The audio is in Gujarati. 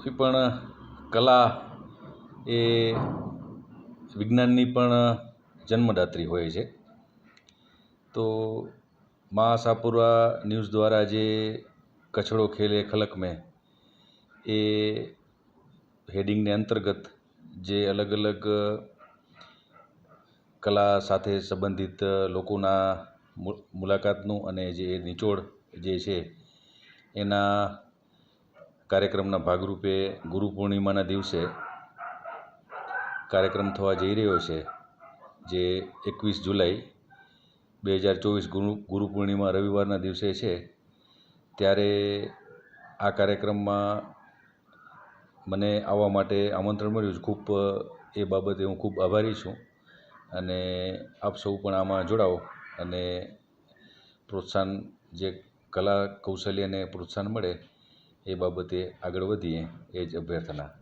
કોઈ પણ કલા એ વિજ્ઞાનની પણ જન્મદાત્રી હોય છે. તો મા સાપુરા ન્યૂઝ દ્વારા જે કચડો ખેલે ખલક મેં એ હેડિંગને અંતર્ગત જે અલગ અલગ કલા સાથે સંબંધિત લોકોના મુલાકાતનું અને જે નિચોડ જે છે એના કાર્યક્રમના ભાગરૂપે ગુરુ પૂર્ણિમાના દિવસે કાર્યક્રમ થવા જઈ રહ્યો છે, જે એકવીસ જુલાઈ બે હજાર ચોવીસ ગુરુ ગુરુ પૂર્ણિમા રવિવારના દિવસે છે. ત્યારે આ કાર્યક્રમમાં મને આવવા માટે આમંત્રણ મળ્યું છે. ખૂબ, એ બાબતે હું ખૂબ આભારી છું અને આપ સૌ પણ આમાં જોડાઓ અને પ્રોત્સાહન જે કલા કૌશલ્યને પ્રોત્સાહન મળે એ બાબતે આગળ વધીએ. એ જ અભ્યર્થના.